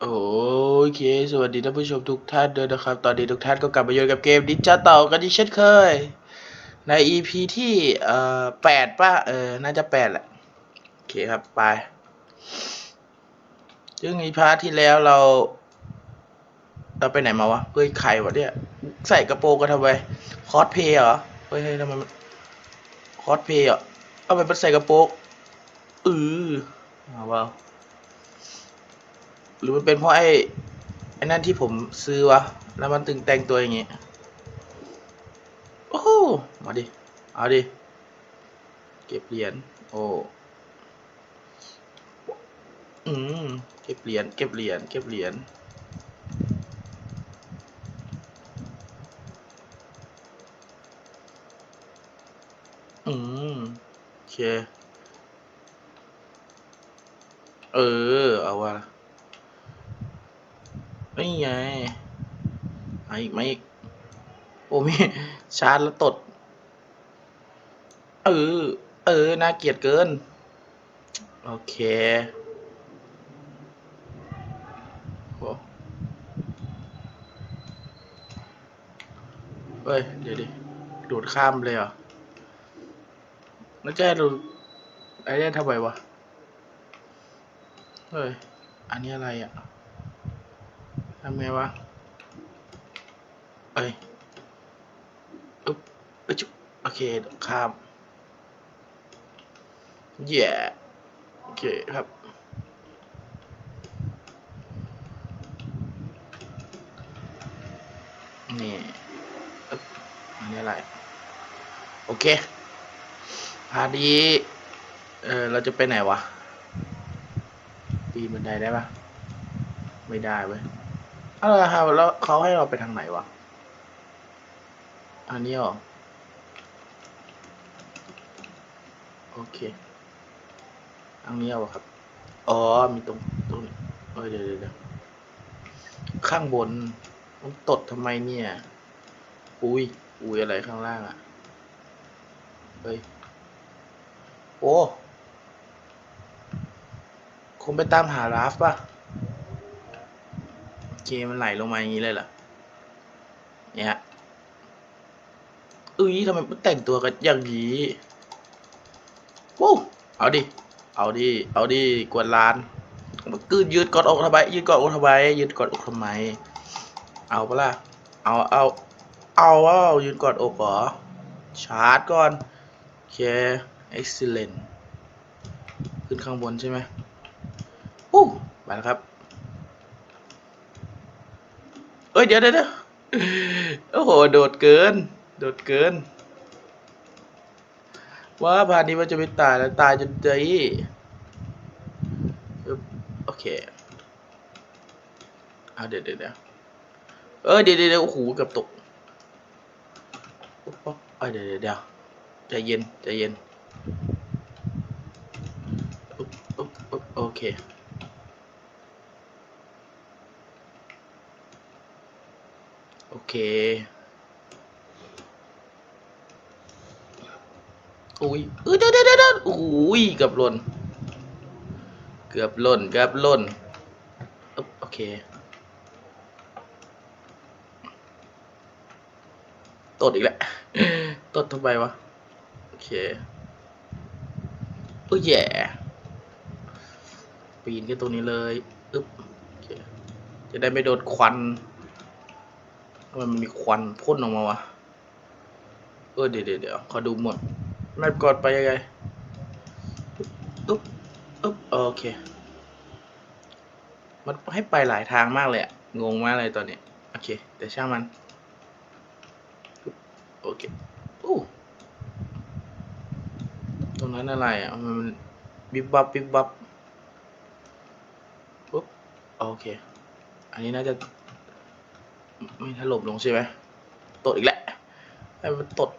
โอเค สวัสดีท่านผู้ชมทุกท่านด้วยนะครับ ตอนนี้ทุกท่านก็กลับมาอยู่กับเกมดิจิต่อกันที่เช่นเคย ใน EP ที่เอ่อแปดป่ะ เออ น่าจะแปดแหละ โอเคครับ ไป ซึ่งอีพาร์ทที่แล้วเรา เราไปไหนมาวะ เฮ้ย ใครวะเนี่ย ใส่กระโปรงกันทำไม คอสเพย์เหรอ เฮ้ยเฮ้ยทำไมมัน คอสเพย์เหรอทำไมมันใส่กระโปรงเออเอาว่าหรือมันเป็นเพราะไอ้ไอ้นั่นที่ผมซื้อวะ แล้วมันตึงแต่งตัวอย่างงี้ โอ้โหมาดิ เอาดิ เก็บเหรียญ โอ้ อืม เก็บเหรียญ เก็บเหรียญ เก็บเหรียญ อืม โอ เค เออ เอาวะนี่ไงมาอีกมาอีก โอ้มีชาร์จแล้วตด เออ เออ น่าเกลียดเกิน โอเคโอ้เฮ้ย เดี๋ยวดิ ดูดข้ามเลยเหรอ แล้วจะให้ดูไอ้เนี่ยทำไมวะ เฮ้ย อันนี้อะไรอะทำไงวะ เอ้ยอึ๊บอึ๊บจุ๊บโอเคเดี๋ยวข้ามแย่โอเคครับนี่อันนี้อะไร โอเค พาดีเออเราจะไปไหนวะ ปีนบันไดได้ปะไม่ได้เว้ยเออครับแล้วเขาให้เราไปทางไหนวะ อันนี้เหรอ โอเคทางนี้เหรอครับ อ๋อ มีตรงตรงนี้เออเดี๋ยวเดี๋ยวเดี๋ยวข้างบนมันตดทำไมเนี่ย อุ้ย อุ้ยอะไรข้างล่างอะ เฮ้ย โอ้คงไปตามหาราฟป่ะเคมันไหลลงมาอย่างนี้เลยเหรอเนี่ยฮะอุ้ยทำไมมันแต่งตัวกันอย่างนี้วู้เอาดิ เอาดิ เอาดิ กวนลานมันกืนยืดกอดอกทำไมยืดกอดอกทำไมยืดกอดอกทำไม เอาปะล่ะ เอาเอาเอาเอายืดกอดอกเหรอ ชาร์จก่อน โอเค excellent ขึ้นข้างบนใช่ไหมวู้ไปแล้วครับ เอ้ยเดี๋ยวเดี๋ยวเดี๋ยวโอ้โห โดดเกิน โดดเกิน ว่าพานนี้มันจะไม่ตายแล้ว ตายจนใจอึ๊บโอเคเอาเดี๋ยวเดี๋ยวเดี๋ยวเออเดี๋ยวเดี๋ยวโอ้โหกือบตกเดี๋ยวเดี๋ยวใจเย็น ใจเย็น โอเคโอเคอุ้ยเออเดี๋ยวเดี๋ยวเดี๋ยวอุ้ยเกือบหล่นเกือบหล่นเกือบหล่นโอเคตดอีกแล้วตดทำไมวะ โอเค อ้ยแย่ปีนขึ้นตรงนี้เลยอึ๊บจะได้ไม่โดนควันมันมีควันพ่นออกมาวะเออเดี๋ยวเดี๋ยวเดี๋ยวขอดูหมดแมปก่อนไปยังไงอึ๊บอึ๊บโอเค มันให้ไปหลายทางมากเลยอะงงมากเลยตอนนี้ โอเค แต่ช่างมัน โอเคอู้ รงนั้นอะไรอะมันบิบบับบิบบับปุ๊บโอเค อันนี้น่าจะไม่ถล่มลงใช่ไหมตดอีกแล้วให้มันตด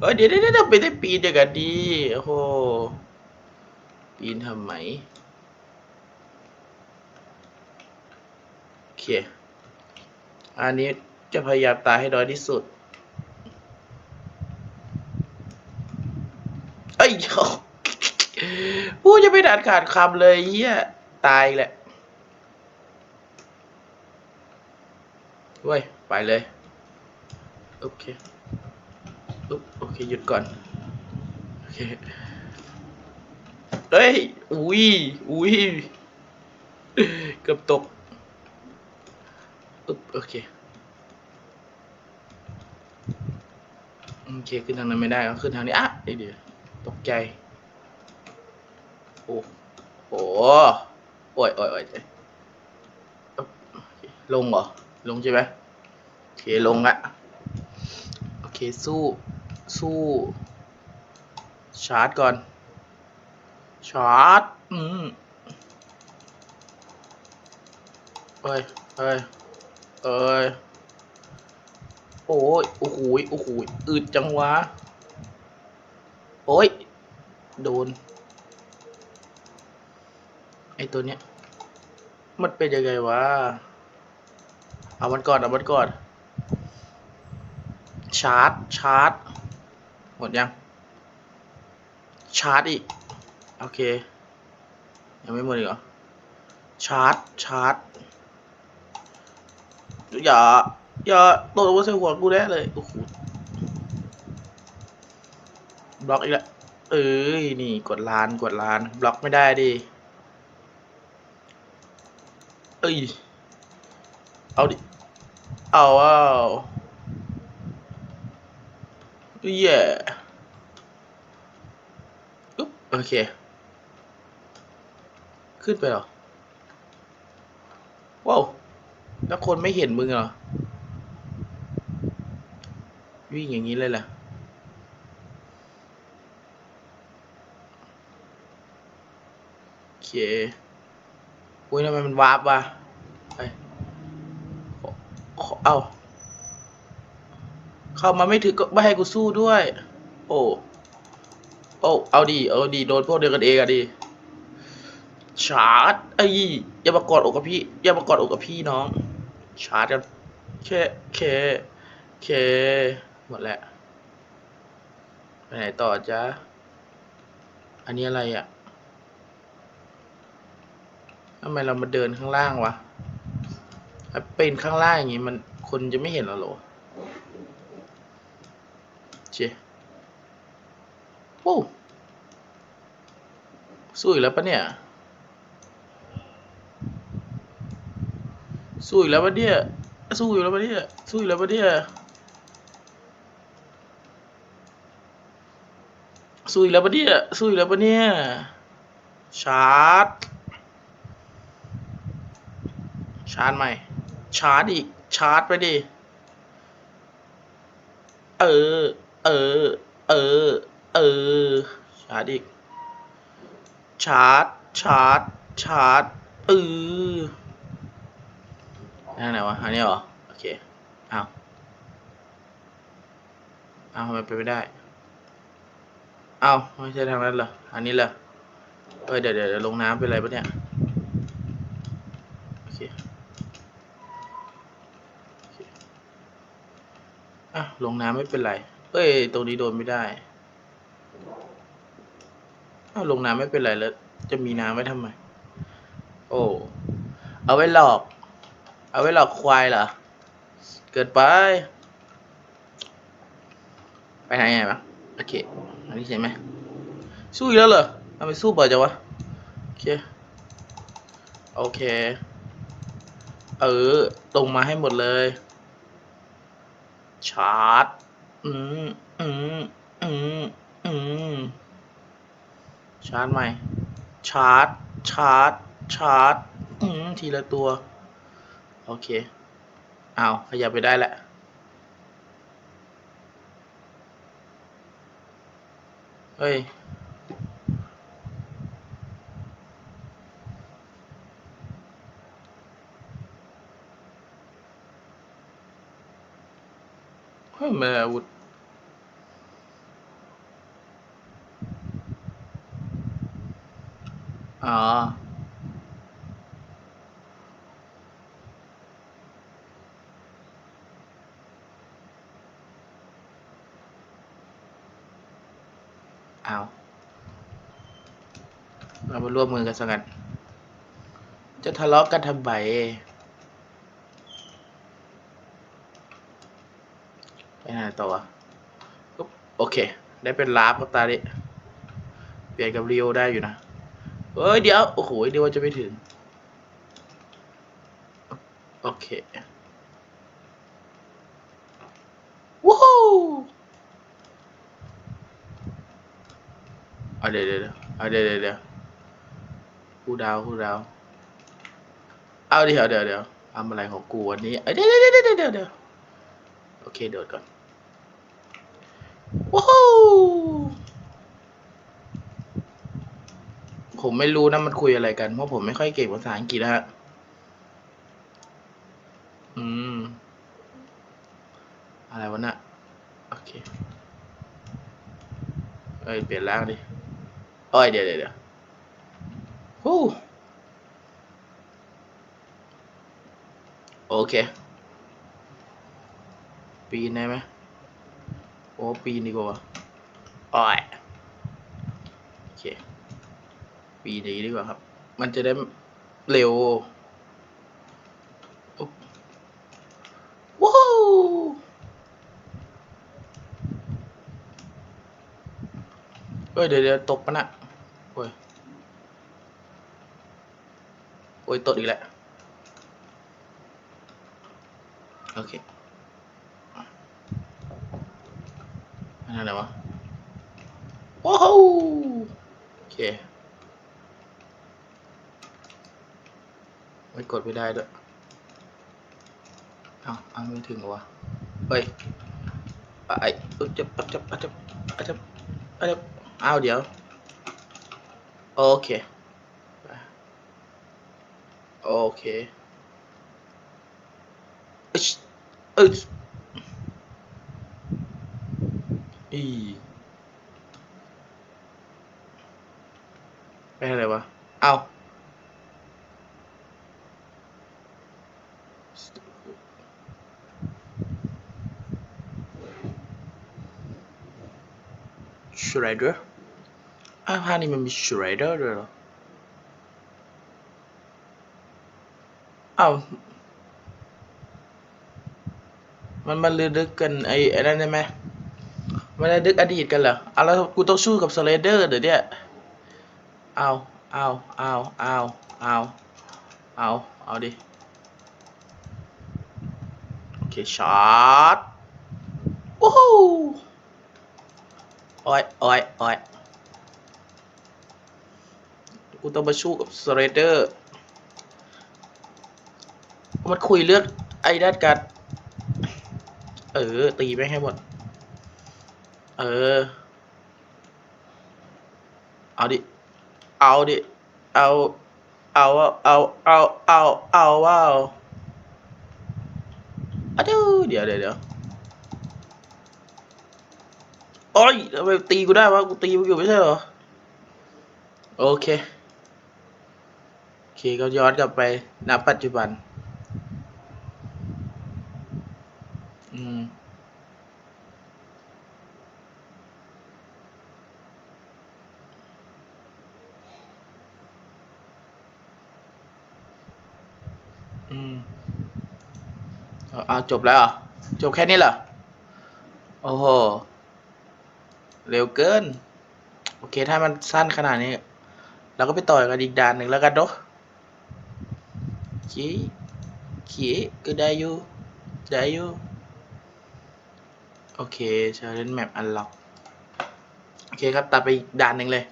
เอ้ยเดี๋ยวเดี๋ยวไปได้ปีนอย่างกันดีโอ้โหปีนทำไมโอเค อันนี้จะพยายามตายให้น้อยที่สุด อ้ย พูดจะไม่ดัดขาดคำเลยเฮียตายแหละเว้ย ไปเลย โอเคอุ๊บโอเค หยุดก่อน โอเค เฮ้ย อุ้ย อุ้ย เกือบตกอุ๊บโอเค โอเค ขึ้นทางนั้นไม่ได้ก็ขึ้นทางนี้ อะเดี๋ยว ตกใจ โอ้โหโอ้ยโอ้ยโอ้ยลงเหรอ ลงใช่ไหมโอเค ลงอะโอเค สู้ สู้ ชาร์จก่อน ชาร์จ อืมเอ้ยเอ้ยเอ้ยโอ้ย โอ้โหโอ้โหอึดจังวะ โอ้ย โดน ไอตัวเนี้ย มันเป็นยังไงวะ เอามันก่อน เอามันก่อน ชาร์จ ชาร์จ หมดยัง ชาร์จอีก โอเค ยังไม่หมดอีกเหรอ ชาร์จ ชาร์จ อย่า อย่าตกลงมาใส่หัวกูแน่เลย โอ้โห บล็อกอีกแล้วเอ้ยนี่กดล้านกดล้านบล็อกไม่ได้ดิเอ้ยเอาดิเอาเอาเย่อุ๊บโอเค ขึ้นไปเหรอว้าวแล้วคนไม่เห็นมึงเหรอวิ่งอย่างนี้เลยแหละ โอ เคอุ้ยทำไมมันวาร์ปวะไปขอเอาเข้ามาไม่ถึงก็ไม่ให้กูสู้ด้วย โอ้โอ้เอาดีเอาดีโดนพวกเดียวกันเองอะดีชาร์จไอ้ยอย่ามากอดอกกับพี่อย่ามากอดอกกับพี่น้อง ชาร์จกันเคเคเคหมดแล้วไปไหนต่อจ๊ะอันนี้อะไรอะำไมเรามาเดินข้างล่างวะเป็นข้างล่างอย่างงี้มันคนจะไม่เห็นเราหรอเจโอ้สู้อีกแล้วปะเนี่ย สู้อีกแล้วปะเนี่ย สู้อีกแล้วปะเนี่ย สู้อีกแล้วปะเนี่ย สู้อีกแล้วปะเนี่ย สู้อีกแล้วปะเนี่ย ชาร์จ ชาร์จใหม่ ชาร์จอีก ชาร์จไปดิ เออ เออ เออ เออ ชาร์จอีก ชาร์จ ชาร์จ ชาร์จเออนั่นไหนวะ อันนี้เหรอ โอเคเอาเอาทำไมไปไม่ได้เอาไม่ใช่ทางนั้นเหรอ อันนี้เหรอเออเดี๋ยเดี๋ยวเดี๋ยวลงน้ำเป็นไรปะเนี่ย โอเค โอเค อะลงน้ำไม่เป็นไร เอ้ย ตรงนี้โดนไม่ได้อ้าวลงน้ำไม่เป็นไรแล้ว จะมีน้ำไว้ทำไม โอ้ เอาไว้หลอก เอาไว้หลอกควายเหรอ เกิดไป ไปไหนไงวะโอเค อันนี้ใช่ไหม สู้อีกแล้วเหรอทำไมสู้บ่อยจังวะ โอเค โอเค เออ ตรงมาให้หมดเลย ชาร์จอืมอืมอืมอืมชาร์จใหม่ ชาร์จ ชาร์จ ชาร์จ อืมทีละตัว โอเค เอาขยับไปได้แหละเฮ้ย เฮ้ยมันอาวุธอ๋อเอาเรามาร่วมมือกันสักกัน จะทะเลาะกันทำไมไปไหนต่อวะปุ๊บโอ เค ได้เป็นลาฟกับตาดิเปลี่ยนกับเรียวได้อยู่นะเอ้ยเดี๋ยว โอ้โหเดี๋ยวจะไม่ถึง โอเคว้าวเอเดี๋ยวเดี๋ยวเดี๋ยวเดี๋ยวเดี๋ยวเดี๋ยวกูดาวกูดาวเอาเดี๋ยวเดี๋ยวเดี๋ยวทำอะไรของกูวันนี้เดี๋ยวเดี๋ยวเดี๋ยวเดี๋ยวเดี๋ยวเดี๋ยวโอเคโดดก่อน ว้าวผมไม่รู้นะมันคุยอะไรกัน เพราะผมไม่ค่อยเก่งภาษาอังกฤษนะฮะ อืม อะไรวะน่ะโอเค เอ้ย เปลี่ยนร่างดิโอ้ย เดี๋ยวเดี๋ยวเดี๋ยวฮู้โอเค ปีนได้ไหม โอ้ปีนดีกว่าวะโอ้ยโอเค ปีนอย่างนี้ดีกว่าครับ มันจะได้เร็วอุ๊บว้าวเอ้ยเดี๋ยวเดี๋ยวตกปะน่ะโอ้ยโอ้ยตกอีกแล้วโอเค อันนั้นอะไรวะว้าวโอเคไม่กดไม่ได้ด้วยเอาเอาไม่ถึงเหรอวะเฮ้ยไอ้อึ๊บจับจับจับจับจับจับเอาเดี๋ยว โอเค โอเคอึชอึช อีไปอะไรวะ เอา Shredder อ้าวภาคนี้มันมี Shredder ด้วยเหรออ้าวมันมันลือดึกกันไอ้ไอ้นั่นได้ไหม มันระลึกอดีตกันเหรอเอาแล้วกูต้องสู้กับ Shredder เดี๋ยวเนี่ยเอาเอาเอาเอาเอาเอาเอาดิ โอเคช็อตว้าวโอ้ยโอ้ยโอ้ยกูต้องมาสู้กับสเรเดอร์มันคุยเรื่องไอ้ด้านกันเออ ตีไปให้หมด เออ เอาดิ เอาดิ เอา เอา เอา เอา เอา เอาว้าวอะเดี๋ยวเดี๋ยวเดี๋ยวโอ้ยทำไมตีกูได้วะ กูตีมึงอยู่ไม่ใช่เหรอ โอเค โอเคก็ย้อนกลับไปณปัจจุบัน อืม อืมเอาเอา จบแล้วจบแค่นี้เหรอ โอ้โห เร็วเกิน โอเค ถ้ามันสั้นขนาดนี้ เราก็ไปต่อยกันอีกด่านหนึ่งแล้วกันเนาะขี้ขี้ก็ได้อยู่ ได้อยู่ โอเคเชาเลนแมปอันล็อก โอเคครับ ตัดไปอีกด่านหนึ่งเลย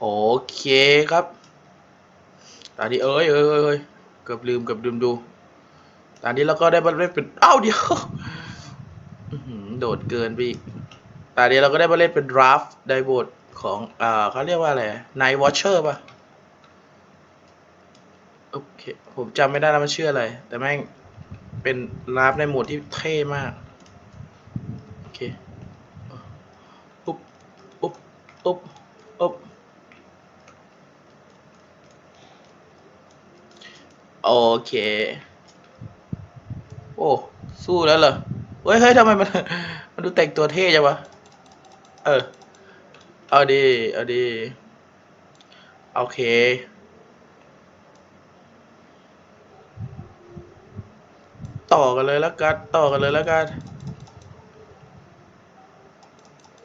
โอเคครับ ตอนนี้เอ้ยเอ้ยเอ้ยเกือบลืมเกือบลืมดูตอนนี้เราก็ได้มาเล่นเป็นอ้าวเดียวโดดเกินไปอีกตอนนี้เราก็ได้มาเล่นเป็นดราฟไดบทของอ่าเขาเรียกว่าอะไรไนวอชเชอร์ป่ะโอเคผมจำไม่ได้แล้วมันชื่ออะไร แต่แม่งเป็นดราฟในโหมดที่เท่มากโอเคอุ๊บอุ๊บอุ๊บอุ๊บ โอเค โอ้ สู้แล้วเหรอเฮ้ยเฮ้ยทำไมมัน มันดูแต่งตัวเท่จังวะ เออ เอาดี เอาดี โอเค ต่อกันเลยแล้วกัน ต่อกันเลยแล้วกัน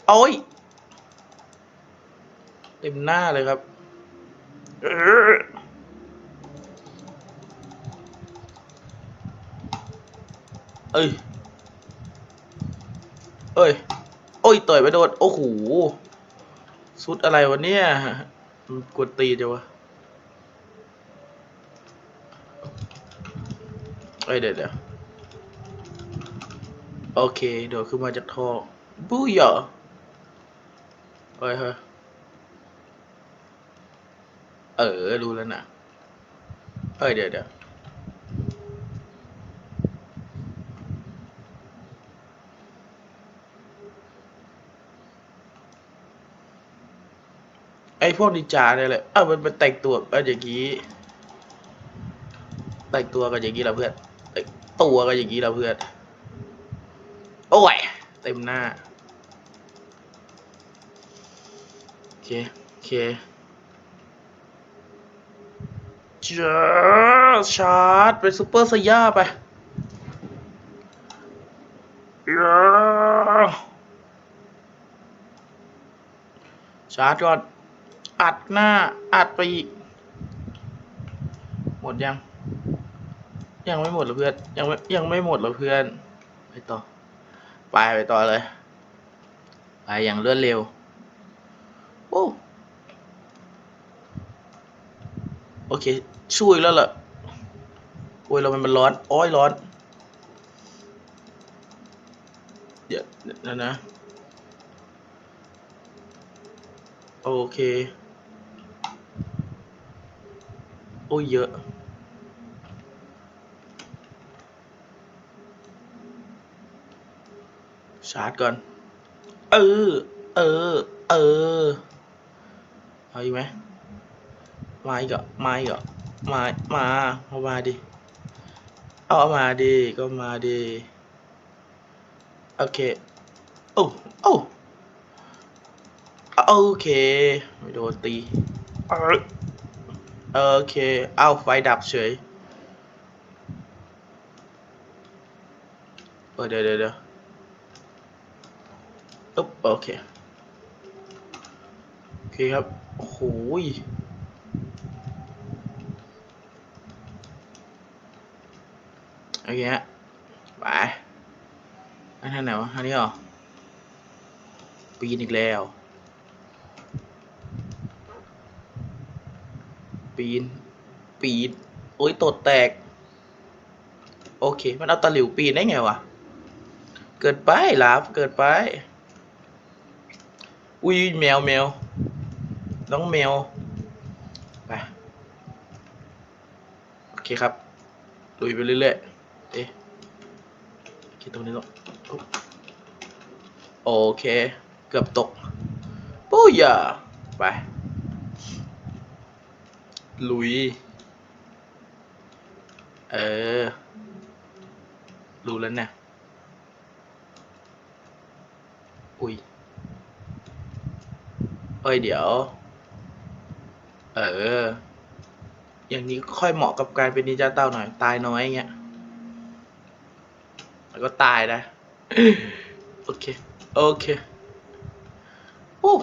โอ้ย เต็มหน้าเลยครับ เอ้ย เอ้ย โอ้ยต่อยไปโดน โอ้โหสุดอะไรวะเนี่ยกวนตีจังวะเอ้ยเดี๋ยวเดี๋ยวโอเคเดี๋ยวขึ้นมาจากท่อบูยอเฮ้ยเฮ้ยเออ รู้แล้วนะเอ้ยเดี๋ยวเดี๋ยว อ้พวกนินจาเนี่ยแหละเอ้ามันมันแต่งตัวเอออย่างงี้ แต่งตัวกันอย่างงี้ละเพื่อน แต่งตัวกันอย่างงี้ละเพื่อน โอ้ย เต็มหน้า โอเค โอเคเจ้าชาร์จเป็นซูเปอร์ไซย่าไปย้ชาร์จก่อน อัดหน้าอัดไปอีก หมดยัง ยังไม่หมดหรอเพื่อน ยังไม่ยังไม่หมดหรอเพื่อน ไปต่อ ไปไปต่อเลย ไปอย่างรวดเร็ว โอ้ โอเค ช่วยแล้วล่ะโอ้ยเรามันมันร้อน อ้อยร้อน เดี๋ยวเดี๋ยวนะโอเค โอ้ยเยอะ ชาร์จก่อน เออ เออ เออ เอาอีกไหมมาอีกเหรอมาอีกเหรอมามาเอามาดิ เอามาดิ ก็มาดิ โอเค โอ้ โอ้ โอเค ไม่โดนตีอ โอเค เอาไฟดับเฉยเออเดี๋ยวเดี๋ยวเดี๋ยวอึ๊บโอเค โอเคครับโอ้โหยโอเคฮะไปอันทางไหนวะอันนี้เหรอปีนอีกแล้ว ปีน ปีนโอ้ยตดแตก โอเค มันเอาตะหลิวปีนได้ไงวะ เกิดไปลาฟเกิดไป อุ้ยแมวแมว น้องแมว ไป โอเคครับลุยไปเรื่อยๆ เอ๊ะคิดตรงนี้ก่อนโอเค เกือบตกปู้ยาไป ลุย เออ รู้แล้วเนี่ย อุ้ย เอ้ย เดี๋ยว เออ อย่างนี้ค่อยเหมาะกับการเป็นนินจาเต้าหน่อย ตายน้อยเงี้ย แล้วก็ตายนะ โอเค โอเคโอ้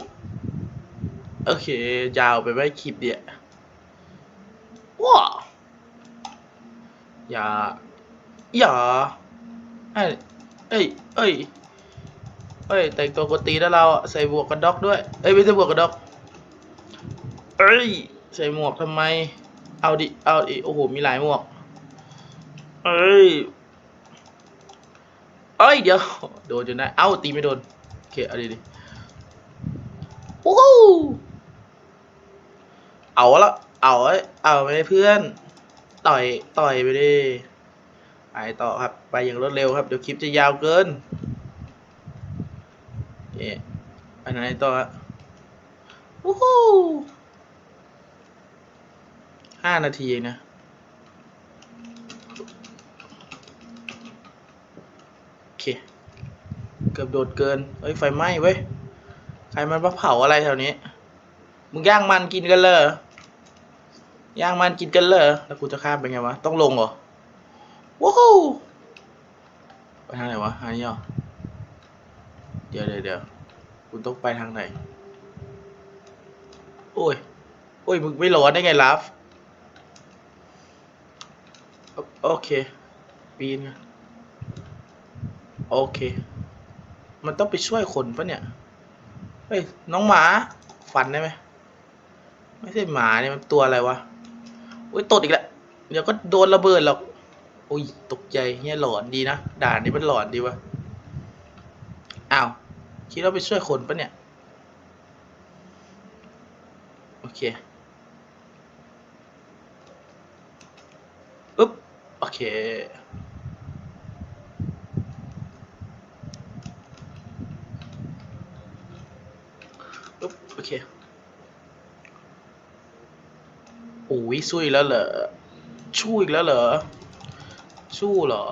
โอเค ยาวไปไหมคลิปเดียวา อย่า อย่า เอ้ย เอ้ย เอ้ย เอ้ย แต่งตัวกตีนแล้วเราอะใส่หมวกกันด็อกด้วย เอ้ยไม่ใช่หมวกกันด็อก เอ้ย ใส่หมวกทำไม เอาดิ เอาดิ โอ้โห มีหลายหมวก เอ้ย เอ้ย เดี๋ยว โดนจนได้ เอ้า ตีไม่โดน โอเค เอาดิดิโอ้โหเอาละเอาไว้เอาไปเพื่อน ต่อยต่อยไปดิไปต่อครับ ไปอย่างรวดเร็วครับ เดี๋ยวคลิปจะยาวเกินเอ๊ะไปไหนต่อฮะโอ้โหห้านาทีเองนะโอเค เกือบโดดเกิน เฮ้ย ไฟไหม้เว้ย ใครมันมาเผาอะไรแถวนี้ มึงย่างมันกินกันเลย ย่างมันกินกันเลยแล้วกูจะข้ามไปไงวะ ต้องลงเหรอ ว้าวไปทางไหนวะอันนี้เหรอเดี๋ยวเดี๋ยวเดี๋ยวกูต้องไปทางไหน โอ้ย โอ้ย มึงไม่ร้อนได้ไงลัฟโอเค ปีนไงโอเค มันต้องไปช่วยคนปะเนี่ย เฮ้ย น้องหมาฟันได้ไหม ไม่ใช่หมาเนี่ยมันตัวอะไรวะ โอ้ยตดอีกแล้วเดี๋ยวก็โดนระเบิดหรอกโอ้ยตกใจเนี่ยหลอนดีนะด่านนี้มันหลอนดีวะอ้าวคิดว่าไปช่วยคนปะเนี่ยโอเคอึ๊บโอเค อึ๊บ โอเค โอุ้ยสู้อีกแล้วเหรอชู้อีกแล้วเหรอสู้เหรอ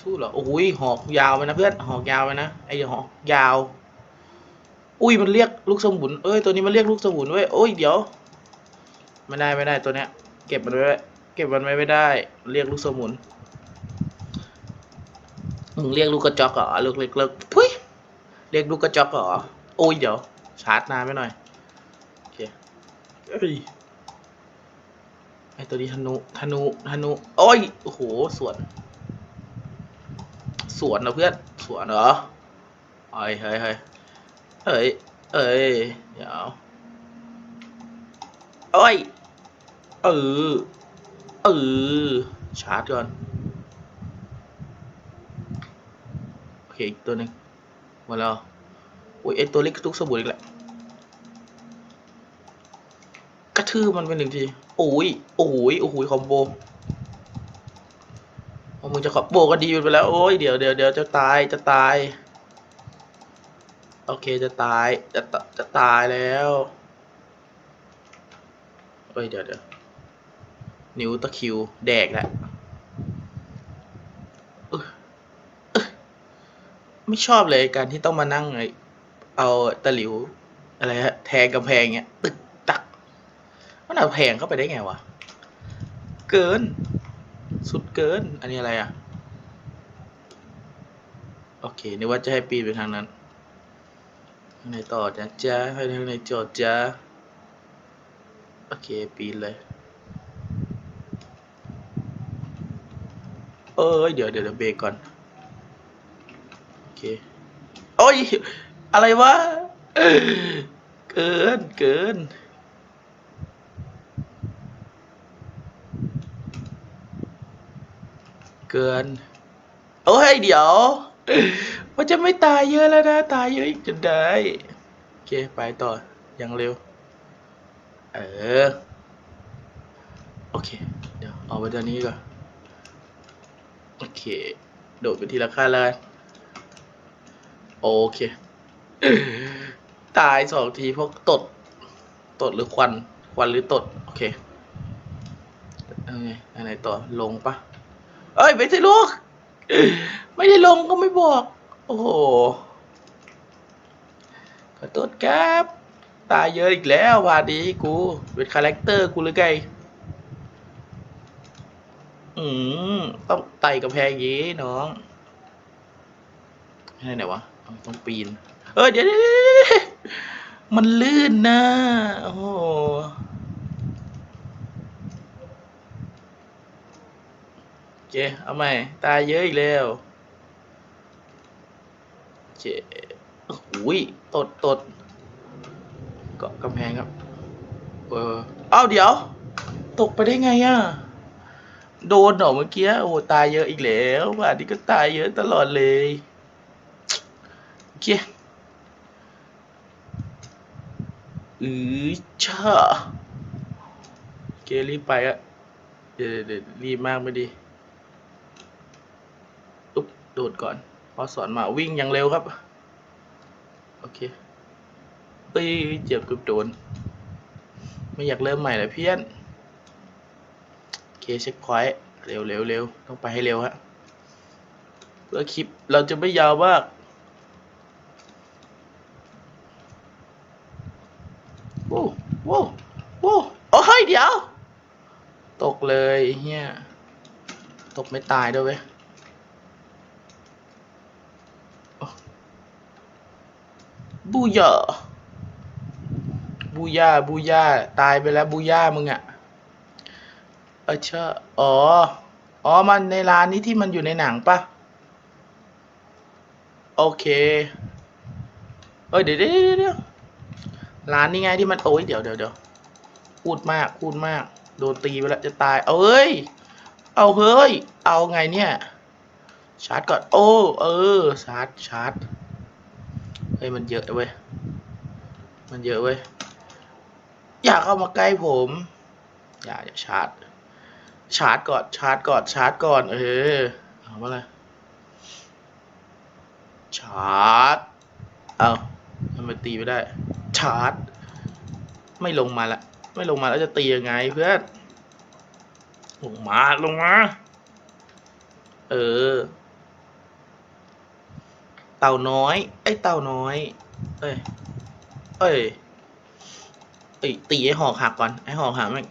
สู้เหรอโอ้ยหอกยาวไปนะเพื่อนหอกยาวไปนะไอ้หอกยาว อุ้ยมันเรียกลูกสมุนเอ้ยตัวนี้มันเรียกลูกสมุนเว้ยโอ้ยเดี๋ยวไม่ได้ไม่ได้ตัวเนี้ย เก็บมันไว้เก็บมันไว้ไม่ได้ เรียกลูกสมุนมึงเรียกลูกกระจอกเหรอลูกเล็กเล็กทุยเรียกลูกกระจอกเหรอโอ้ยเดี๋ยวชาร์จนานไปหน่อยโอเคเอ้ย ไอตัวนี้ธนูธนูธนูโอ้ยโอ้โหสวน สวนนะเพื่อนสวนเหรอเฮ้ยเฮ้ยเฮ้ยเฮ้ยเอ้ยเดี๋ยวโอ้ยเออเออชาร์จก่อนโอเคอีกตัวหนึ่งมาแล้วโอ้ยไอตัวเล็กทุกสมุนอีกแหละ กระ ทืบมันไปหนึ่งทีโอ้ยโอ้ยโอ้ยคอมโบโอ้มึงจะคอมโบก็ดีไปแล้ว โอ้ยเดี๋ยวเดี๋ยวเดี๋ยวจะตายจะตาย โอเคจะตายจะจะตายแล้วเอ้ยเดี๋ยวเดี๋ยวนิ้วตะคิวแดกแล้วไม่ชอบเลยการที่ต้องมานั่งไอเอาตะหลิวอะไรฮะแทงกำแพงเงี้ยตึก มันเอาแพงเข้าไปได้ไงวะ เกิน สุดเกิน อันนี้อะไรอะโอเคนึกว่าจะให้ปีนไปทางนั้นทางไหนต่อนะจ๊ะให้ทางไหนจอดจ๊ะโอเค ปีนเลย เอ้ยเดี๋ยวเดี๋ยวเดี๋ยวเบรกก่อน โอเค โอ้ย อะไรวะ เกิน เกิน เกินโอ้ยเดี๋ยวมันจะไม่ตายเยอะแล้วนะตายเยอะอีกจนได้โอเคไปต่ออย่างเร็ว เออ โอเค เดี๋ยวเอาไปตัวนี้ก่อนโอเค โดดไปทีละขั้นเลยโอเค ตายสองทีเพราะตด ตดหรือควัน ควันหรือตด โอเคเอาไงอันไหนต่อลงปะ เอ้ยไม่ใช่ลูก ไม่ได้ลงก็ไม่บอก โอ้โห ขอโทษครับ ตายเยอะอีกแล้วว่าดีกู เป็นคาแรคเตอร์กูหรือไง อืมต้องไต่กระแพงยี้น้องให้ไหนวะ ต้องปีน เออเดี๋ยวเดี๋ยวเดี๋ยวเดี๋ยวมันลื่นนะ โอ้โห โอ เคเอาใหม่ ตายเยอะอีกแล้วเจ๊โอ้ยตดตดเกาะกำแพงครับ เออเอ้าเดี๋ยว ตกไปได้ไงอะ โดนเหรอเมื่อกี้ โอ้ตายเยอะอีกแล้วว่านี้ก็ตายเยอะตลอดเลยโอเคอือชาเครีบไปอะเดี๋ยวเดี๋ยวรีบมากไม่ดี โดดก่อนพอสอนมาวิ่งอย่างเร็วครับ โอเคตีเจ็บกึบโดน ไม่อยากเริ่มใหม่เลยเพี้ยนเคเช็คควายเร็วเร็วเร็วต้องไปให้เร็วฮะเพื่อคลิปเราจะไม่ยาวมากโว้โว้โว้โอ้ยเดี๋ยว ตกเลยเฮียตกไม่ตายด้วยเว้ บูย่าบูย่าบูย่าตายไปแล้วบูย่ามึงอะเออเชออ๋อ อ๋อ มันในร้านนี้ที่มันอยู่ในหนังปะโอเค เอ้ยเดี๋ยวเดี๋ยวเดี๋ยวร้านนี้ไงที่มันโอ้ยเดี๋ยวเดี๋ยวเดี๋ยวพูดมากพูดมาก โดนตีไปแล้วจะตาย เอาเอ้ย เอาเฮ้ย เอาไงเนี่ย ชาร์จก่อน โอ้ เออ ชาร์จชาร์จ เฮ้ยมันเยอะเว้ย มันเยอะเว้ย อยากเข้ามาใกล้ผม อย่าอย่าชาร์จ ชาร์จก่อน ชาร์จก่อน ชาร์จก่อน เออเอามาเลยชาร์จ เอาทำไมตีไม่ได้ ชาร์จ ไม่ลงมาละ ไม่ลงมาแล้วจะตียังไงเพื่อน ลงมา ลงมา เออ เต่าน้อย ไอ้เต่าน้อย เอ้ย เอ้ยเอ้ตีไอ้หอกหักก่อน ไอ้หอกหักแม่ง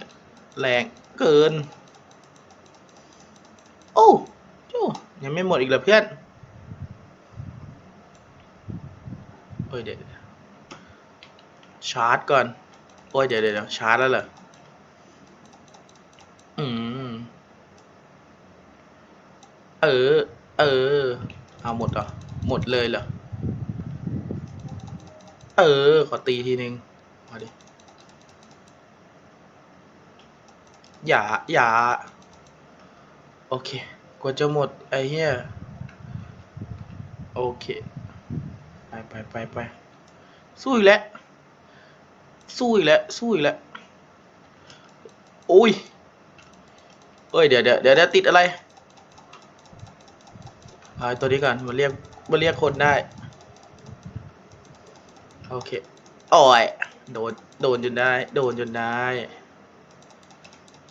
แรงเกิน โอ้โจยังไม่หมดอีกเหรอเพื่อนเอ้ยเดี๋ยวชาร์จก่อน โอ้ยเดี๋ยวเดี๋ยวเดี๋ยวชาร์จแล้วเหรอ อืม เออ เออ เอาหมดเหรอ หมดเลยเหรอ เออ ขอตีทีนึง มาดิ อย่า อย่า โอเค กว่าจะหมด ไอ้เหี้ย โอเค ไปไปไปไป สู้อีกแล้ว สู้อีกแล้ว สู้อีกแล้วโอ้ยเอ้ย เดี๋ยวเดี๋ยวเดี๋ยวติดอะไรเอาไอ้ตัวนี้ก่อนมาเรียก มาเรียกคนได้ โอเคโอ้ยโดน โดนจนได้ โดนจนได้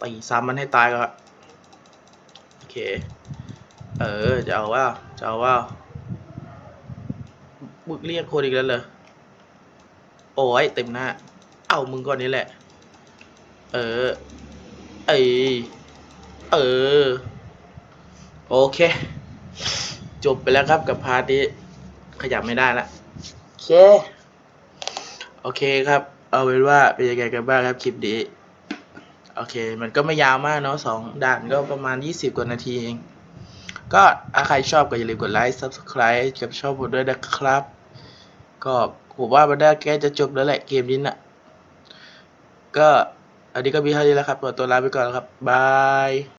ตีซ้ำมันให้ตายก่อนโอเค เออ จะเอาว่าจะเอาว่ามึกเรียกคนอีกแล้วเหรอ โอ้ยเต็มหน้า เอามึงก่อนนี้แหละ เออ เอเออ โอเค จบไปแล้วครับกับพาร์ทนี้ขยับไม่ได้ละโอเคโอเคครับ เอาเป็นว่าเป็นยังไงกันบ้างครับคลิปนี้โอเค มันก็ไม่ยาวมากเนาะสองด่านก็ประมาณ 20 กว่านาทีเอง ก็ถ้าใครชอบก็อย่าลืมกดไลค์ subscribe กับช่องผมด้วยนะครับ ก็ผมว่ามันได้แก้จะจบแล้วแหละเกมนี้น่ะ ก็อันนี้ก็มีเท่านี้แล้วครับขอตัวลาไปก่อนแล้วครับ บาย